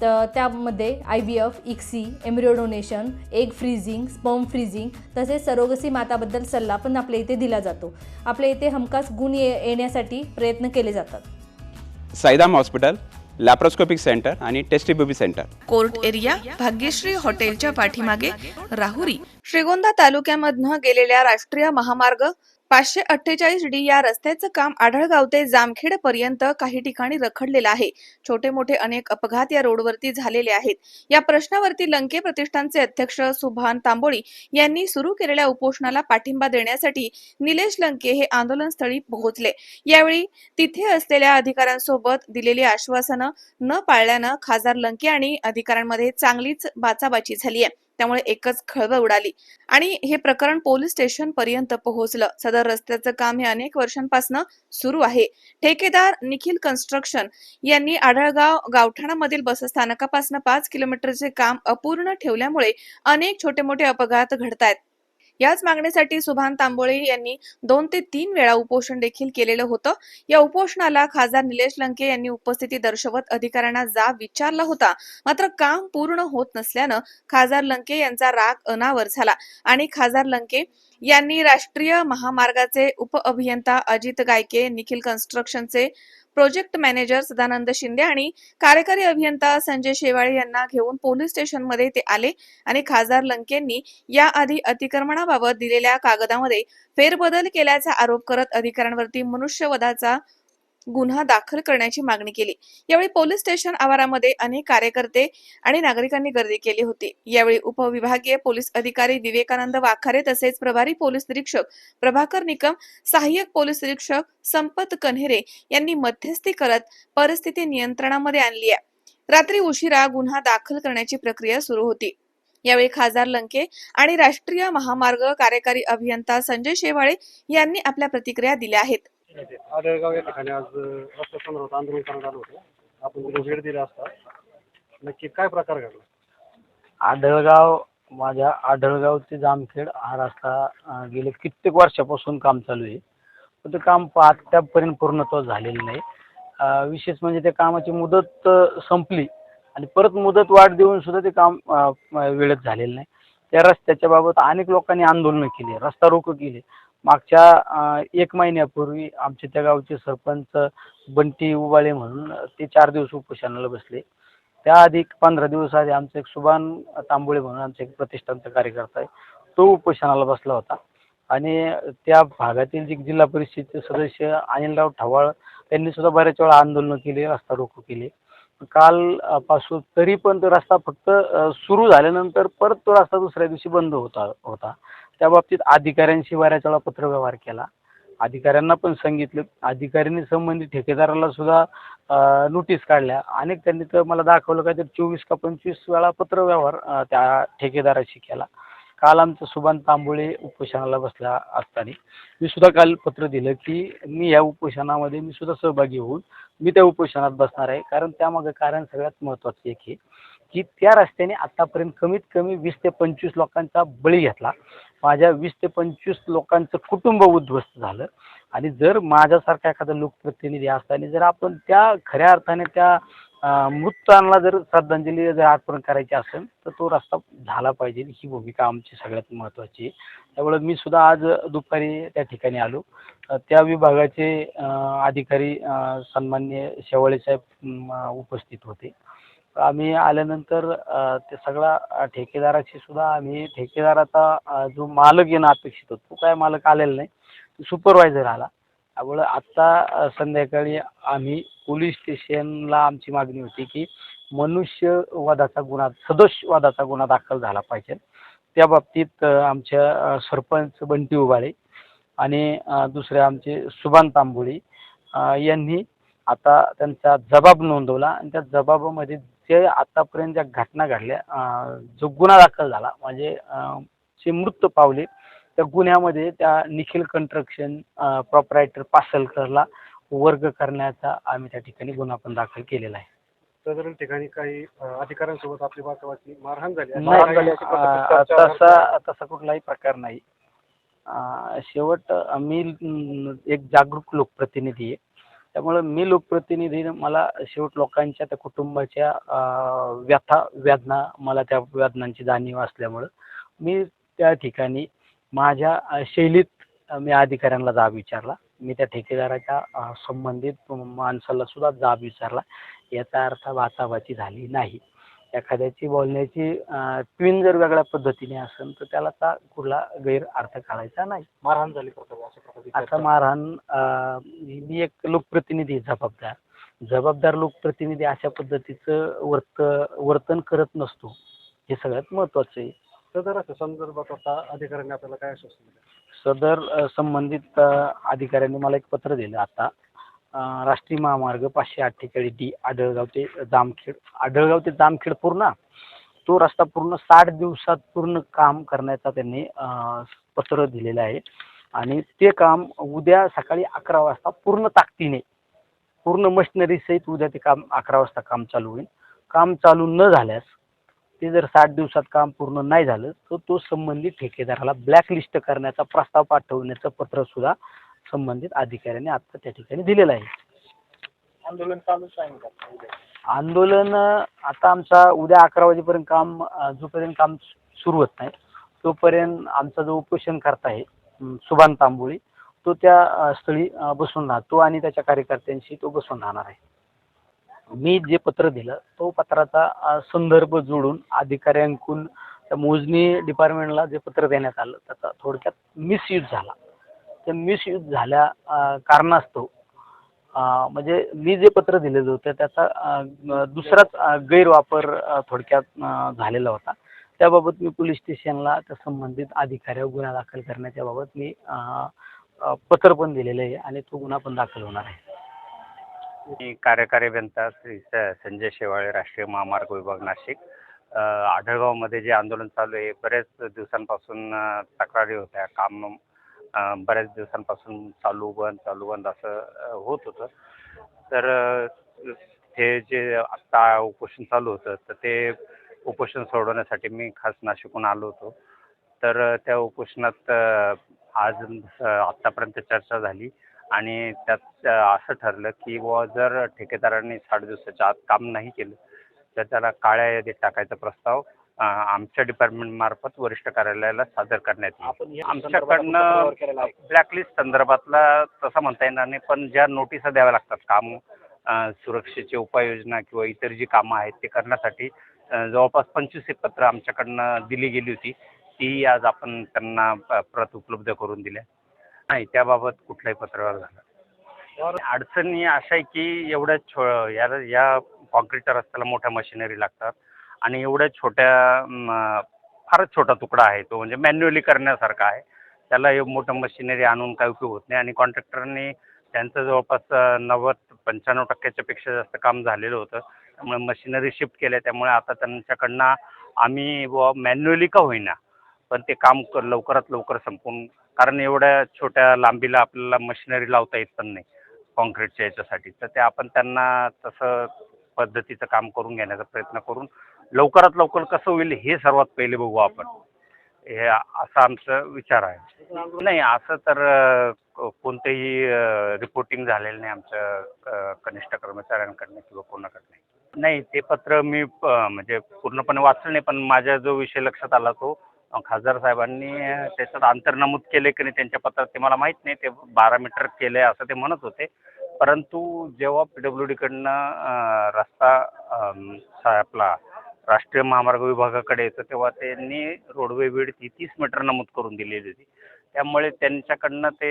तर त्यामध्ये I V F ICSI embryo donation egg freezing sperm freezing तसेच surrogacy माताबद्दल सल्ला पण आपल्या इथे दिला जातो. आपल्या इथे हमखास गुण ये येण्यासाठी प्रयत्न केले जातात. साईदाम हॉस्पिटल लॅप्रोस्कोपिक सेंटर आणि test tube baby centre. Court area Bhagyashree हॉटेलच्या पाठीमागे राहुरी श्रीगोंदा तालुक्यामधनं गेलेल्या राष्ट्रीय महामार्ग पाचशे अठ्ठेचाळीस डी या रस्त्याचं काम आढळगाव ते जामखेड पर्यंत काही ठिकाणी रखडलेलं आहे. छोटे मोठे अनेक अपघात या रोडवरती झालेले आहेत. या प्रश्नावरती लंके प्रतिष्ठानचे अध्यक्ष सुभान तांबोळी यांनी सुरू केलेल्या उपोषणाला पाठिंबा देण्यासाठी निलेश लंके हे आंदोलनस्थळी पोहोचले. यावेळी तिथे असलेल्या अधिकाऱ्यांसोबत दिलेली आश्वासनं न पाळल्यानं खासदार लंके आणि अधिकाऱ्यांमध्ये चांगलीच बाचाबाची झाली आहे त्यामुळे एकच खळबळ उडाली. आणि हे प्रकरण पोलीस स्टेशन पर्यंत पोहोचलं. सदर रस्त्याचं काम हे अनेक वर्षांपासून सुरू आहे. ठेकेदार निखिल कन्स्ट्रक्शन यांनी आढळगाव गावठाणामधील बसस्थानकापासून पाच किलोमीटरचे काम अपूर्ण ठेवल्यामुळे अनेक छोटे मोठे अपघात घडतायत. याच मागणीसाठी सुभान तांबोळे यांनी दोन ते तीन वेळा उपोषण देखील केलेलं होतं. या उपोषणाला खासदार निलेश लंके यांनी उपस्थिती दर्शवत अधिकाऱ्यांना जाब विचारला होता. मात्र काम पूर्ण होत नसल्यानं खासदार लंके यांचा राग अनावर झाला आणि खासदार लंके यांनी राष्ट्रीय महामार्गाचे उप अभियंता अजित गायके निखिल कन्स्ट्रक्शनचे प्रोजेक्ट मॅनेजर सदानंद शिंदे आणि कार्यकारी अभियंता संजय शेवाळे यांना घेऊन पोलीस स्टेशनमध्ये ते आले आणि खासदार लंकेंनी याआधी अतिक्रमणाबाबत दिलेल्या कागदामध्ये फेरबदल केल्याचा आरोप करत अधिकाऱ्यांवरती मनुष्यवधाचा गुन्हा दाखल करण्याची मागणी केली. यावेळी पोलीस स्टेशन आवारामध्ये अनेक कार्यकर्ते आणि नागरिकांनी गर्दी केली होती. यावेळी उपविभागीय पोलीस अधिकारी विवेकानंद वाखारे तसेच प्रभारी पोलीस निरीक्षक प्रभाकर निकम सहाय्यक पोलीस निरीक्षक संपत कन्हेरे यांनी मध्यस्थी करत परिस्थिती नियंत्रणामध्ये आणली आहे. रात्री उशिरा गुन्हा दाखल करण्याची प्रक्रिया सुरू होती. यावेळी खासदार लंके आणि राष्ट्रीय महामार्ग कार्यकारी अभियंता संजय शेवाळे यांनी आपल्या प्रतिक्रिया दिल्या आहेत. आडळगाव या ठिकाणी आज रस्ता संदर्भात आंदोलन करण्यात आलं होतं. आपण तिथे भेट दिली असता. नक्की काय प्रकार घडला? आढळगाव माझ्या आढळगाव ते जामखेड हा रस्ता अं, गेले कित्येक वर्षापासून काम चालू आहे. पण ते काम प- आतापर्यंत पूर्णत्व झालेलं नाही. अं, विशेष म्हणजे त्या कामाची मुदत अं, संपली. आणि परत मुदत वाढ देऊन सुद्धा ते काम अं, वेळेत झालेलं नाही. त्या रस्त्याच्या बाबत अनेक लोकांनी आंदोलनं केली रस्ता रोको केली. मागच्या एक महिन्यापूर्वी आमच्या त्या गावचे सरपंच बंटी उबाळे म्हणून ते चार दिवस उपोषणाला बसले. त्याआधी एक पंधरा दिवस आधी आमचं एक सुभान तांबोळे म्हणून आमचा एक प्रतिष्ठानचा कार्यकर्ता आहे तो उपोषणाला बसला होता. आणि त्या भागातील जे जिल्हा परिषदेचे सदस्य अनिलराव ठवाळ त्यांनी सुद्धा बऱ्याच वेळा आंदोलनं केली रस्ता रोको केली. काल पासून तरी पण तो रस्ता फक्त सुरू झाल्यानंतर परत तो रस्ता दुसऱ्या दिवशी बंद होता होता. त्या बाबतीत अधिकाऱ्यांशी बऱ्याच वेळा पत्रव्यवहार केला. अधिकाऱ्यांना पण सांगितलं. अधिकाऱ्यांनी संबंधित ठेकेदाराला सुद्धा नोटीस काढल्या. अनेक त्यांनी तर मला दाखवलं काय तर चोवीस का पंचवीस वेळा पत्रव्यवहार त्या ठेकेदाराशी केला. काल आमचं सुभान तांबोळे उपोषणाला बसला असताना मी सुद्धा काल पत्र दिलं की मी या उपोषणामध्ये मी सुद्धा सहभागी होऊन मी त्या उपोषणात बसणार आहे. कारण त्यामागं कारण सगळ्यात महत्त्वाचं एक हे की त्या रस्त्याने आतापर्यंत कमीत कमी वीस ते पंचवीस लोकांचा बळी घेतला. माझ्या वीस ते पंचवीस लोकांचं कुटुंब उद्ध्वस्त झालं. आणि जर माझ्यासारखा एखादा लोकप्रतिनिधी असताना जर आपण त्या खऱ्या अर्थाने त्या मृतांना जर श्रद्धांजली जर अर्पण करायची असेल तर तो रस्ता झाला पाहिजे. ही भूमिका आमची सगळ्यात महत्त्वाची. आहे त्यामुळे मी सुद्धा आज दुपारी त्या ठिकाणी आलो. त्या विभागाचे अधिकारी सन्मान्य सन्माननीय शेवाळे साहेब उपस्थित होते. आम्ही आल्यानंतर ते सगळा ठेकेदाराशी सुद्धा आम्ही ठेकेदाराचा जो मालक येणं अपेक्षित होतो तो काय मालक आलेला नाही. सुपरवायझर आला. त्यामुळं आत्ता संध्याकाळी आम्ही पोलीस स्टेशनला आमची मागणी होती की मनुष्यवधाचा गुन्हा सदोषवादाचा गुन्हा दाखल झाला पाहिजे. त्या बाबतीत आमच्या सरपंच बंटी उबाळे आणि दुसरे आमचे सुभान तांबोळी यांनी आता त्यांचा जबाब नोंदवला आणि त्या जबाबामध्ये जे आतापर्यंत ज्या घटना घडल्या जो गुन्हा दाखल झाला म्हणजे जे मृत पावले त्या गुन्ह्यामध्ये त्या निखिल कन्स्ट्रक्शन प्रॉपरायटर पासलकरला वर्ग करण्याचा आम्ही त्या ठिकाणी गुन्हा पण दाखल केलेला आहे. सदर ठिकाणी काही अ, अधिकाऱ्यांसोबत आपली मारहाण झाली अशी नाही काही अशी अ, पत्रकार चर्चा तसा तसा कुठलाही प्रकार नाही. अ, शेवट मी अं, एक जागरूक लोकप्रतिनिधी आहे. त्यामुळं मी लोकप्रतिनिधी मला शेवट लोकांच्या त्या कुटुंबाच्या अ, व्यथा वेदना मला त्या वेदनांची जाणीव असल्यामुळं मी त्या ठिकाणी माझ्या शैलीत मी अधिकाऱ्यांना जाब विचारला. मी त्या ठेकेदाराच्या संबंधित माणसाला सुद्धा जाब विचारला. याचा अर्थ वाचावाची झाली नाही. एखाद्याची बोलण्याची ट्विन जर वेगळ्या पद्धतीने असेल तर त्याला ता कुठला गैर अर्थ काढायचा नाही. मारहाण झाली आता. मारहाण मी एक लोकप्रतिनिधी जबाबदार. जबाबदार लोकप्रतिनिधी अशा पद्धतीचं वर्त वर्तन करत नसतो. हे सगळ्यात महत्वाचं आहे. सदर संदर्भात आता अधिकाऱ्यांनी आपल्याला काय आश्वासन दिलं? सदर अ, संबंधित अ, अधिकाऱ्यांनी मला एक पत्र दिलं आता. अ, राष्ट्रीय महामार्ग पाचशे अठ्ठेचाळीस डी आढळगाव ते जामखेड आढळगाव ते जामखेड पूर्ण. तो रस्ता पूर्ण साठ दिवसात पूर्ण काम करण्याचा त्यांनी अ, पत्र दिलेलं आहे. आणि ते काम उद्या सकाळी अकरा वाजता पूर्ण ताकदीने पूर्ण मशिनरी सहित उद्या ते काम अकरा वाजता काम चालू होईल. काम चालू न झाल्यास ते जर साठ दिवसात काम पूर्ण नाही झालं तर तो संबंधित ठेकेदाराला ब्लॅकलिस्ट करण्याचा प्रस्ताव पाठवण्याचं पत्र सुद्धा संबंधित अधिकाऱ्यांनी आता त्या ठिकाणी दिलेलं आहे. आंदोलन चालूच आहे आंदोलन अं, आता आमचा उद्या अकरा वाजेपर्यंत काम अं, जोपर्यंत काम सुरू होत नाही तोपर्यंत आमचा जो उपोषण करता आहे अं, सुभान तांबोळी तो त्या अं, स्थळी अं, बसून राहतो आणि त्याच्या कार्यकर्त्यांशी तो बसून राहणार आहे. मी जे पत्र दिलं तो पत्राचा संदर्भ जोडून अधिकाऱ्यांकडून त्या मोजणी डिपार्टमेंटला जे पत्र देण्यात आलं त्याचा थोडक्यात मिसयूज झाला. ते मिसयूज झाल्या कारणास्तव म्हणजे मी जे पत्र दिलेलं होतं त्याचा दुसराच गैरवापर थोडक्यात झालेला होता. त्याबाबत मी पोलीस स्टेशनला त्या संबंधित अधिकाऱ्यावर गुन्हा दाखल करण्याच्या बाबत मी पत्र पण दिलेलं आहे आणि तो गुन्हा पण दाखल होणार आहे. मी कार्यकारी अभियंता श्री स- संजय शेवाळे राष्ट्रीय महामार्ग विभाग नाशिक. अ, आढळगावमध्ये जे आंदोलन चालू आहे बरेच दिवसांपासून अ, तक्रारी होत्या. काम अ, बऱ्याच दिवसांपासून चालू बंद चालू बंद असं अ, होत होतं. तर अ, हे जे आत्ता उपोषण चालू होतं तर ते उपोषण सोडवण्यासाठी मी खास नाशिकहून आलो होतो. तर अ, त्या उपोषणात अ, आज अ, आत्तापर्यंत चर्चा झाली. आणि त्यात असं ठरलं की बुवा जर ठेकेदारांनी साठ दिवसाच्या आत काम नाही केलं तर त्याला काळ्या यादीत टाकायचा प्रस्ताव आमच्या डिपार्टमेंट मार्फत वरिष्ठ कार्यालयाला सादर करण्यात येईल आमच्याकडनं. ब्लॅकलिस्ट संदर्भातला तसं म्हणता येणार नाही पण ज्या नोटिसा द्याव्या लागतात काम सुरक्षेची उपाययोजना किंवा इतर जी कामं आहेत ते करण्यासाठी जवळपास पंचवीस एक पत्र आमच्याकडनं दिली गेली होती ती आज आपण त्यांना प्रत उपलब्ध करून दिल्या नाही त्याबाबत कुठलाही पत्रव्यवहार झाला अडचणी अशा आहे की एवढ्या छो या या कॉन्क्रीटच्या रस्त्याला मोठ्या मशिनरी लागतात आणि एवढ्या छोट्या फारच छोटा तुकडा आहे तो म्हणजे मॅन्युअली करण्यासारखा आहे. त्याला मोठं मशिनरी आणून काही उपयोग होत नाही आणि कॉन्ट्रॅक्टरनी त्यांचं जवळपास नव्वद पंच्याण्णव टक्क्याच्या पेक्षा जास्त काम झालेलं होतं. त्यामुळे मशिनरी शिफ्ट केल्या त्यामुळे आता त्यांच्याकडनं आम्ही बुवा मॅन्युअली का होईना पण ते काम क- लवकरात लवकर संपून कारण एवढ्या छोट्या लांबीला आपल्याला मशिनरी लावता येत पण नाही काँक्रीटच्या याच्यासाठी. तर ते आपण त्यांना तसं पद्धतीचं काम करून घेण्याचा प्रयत्न करून लवकरात लवकर कसं होईल हे सर्वात पहिले बघू आपण. हे असा आमचा विचार आहे. नाही असं तर कोणतंही रिपोर्टिंग झालेलं नाही आमच्या कनिष्ठ कर्मचाऱ्यांकडनं किंवा कोणाकडनं. नाही ते पत्र मी म्हणजे पूर्णपणे वाचलं नाही पण माझ्या जो विषय लक्षात आला तो खासदार साहेबांनी त्याच्यात अंतर नमूद केले की नाही त्यांच्या पत्रात ते मला माहीत नाही. ते बारा मीटर केलं आहे असं ते म्हणत होते. परंतु जेव्हा पी डब्ल्यू डीकडून रस्ता सा- आपला राष्ट्रीय महामार्ग विभागाकडे येतो तेव्हा त्यांनी रोडवे विड ती तीस मीटर नमूद करून दिलेली होती. त्यामुळे त्यांच्याकडनं ते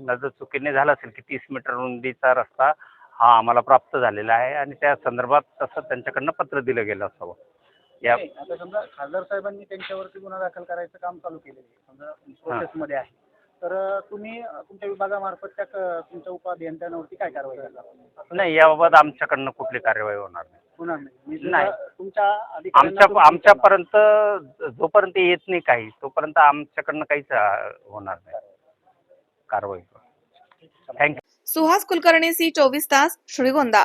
नजर चुकीने झालं असेल की तीस मीटर रुंदीचा रस्ता हा आम्हाला प्राप्त झालेला आहे आणि त्या संदर्भात तसं त्यांच्याकडनं पत्र दिलं गेलं असावं. या नाही, आता समजा खासदार साहेबांनी त्यांच्यावरती गुन्हा दाखल करायचं काम चालू केलेलं आहे. समजा प्रोसेसमध्ये आहे. तर अं, तुम्ही अं, तुमच्या विभागामार्फत त्या क- तुमच्या उपअभियंत्यांवरती काय कारवाई करणार नाही याबाबत आमच्याकडनं कुठली कार्यवाही होणार नाही. होणार नाही. मी नाही. तुमच्या- तुमच्या अधिकाऱ्यांना आमच्या तुम्ही आमच्यापर्यंत जोपर्यंत येत नाही काही तोपर्यंत आमच्याकडनं काहीच अ, होणार नाही. कारवाई. थँक्यू सुहास कुलकर्णी सी चोवीस तास श्रीगोंदा.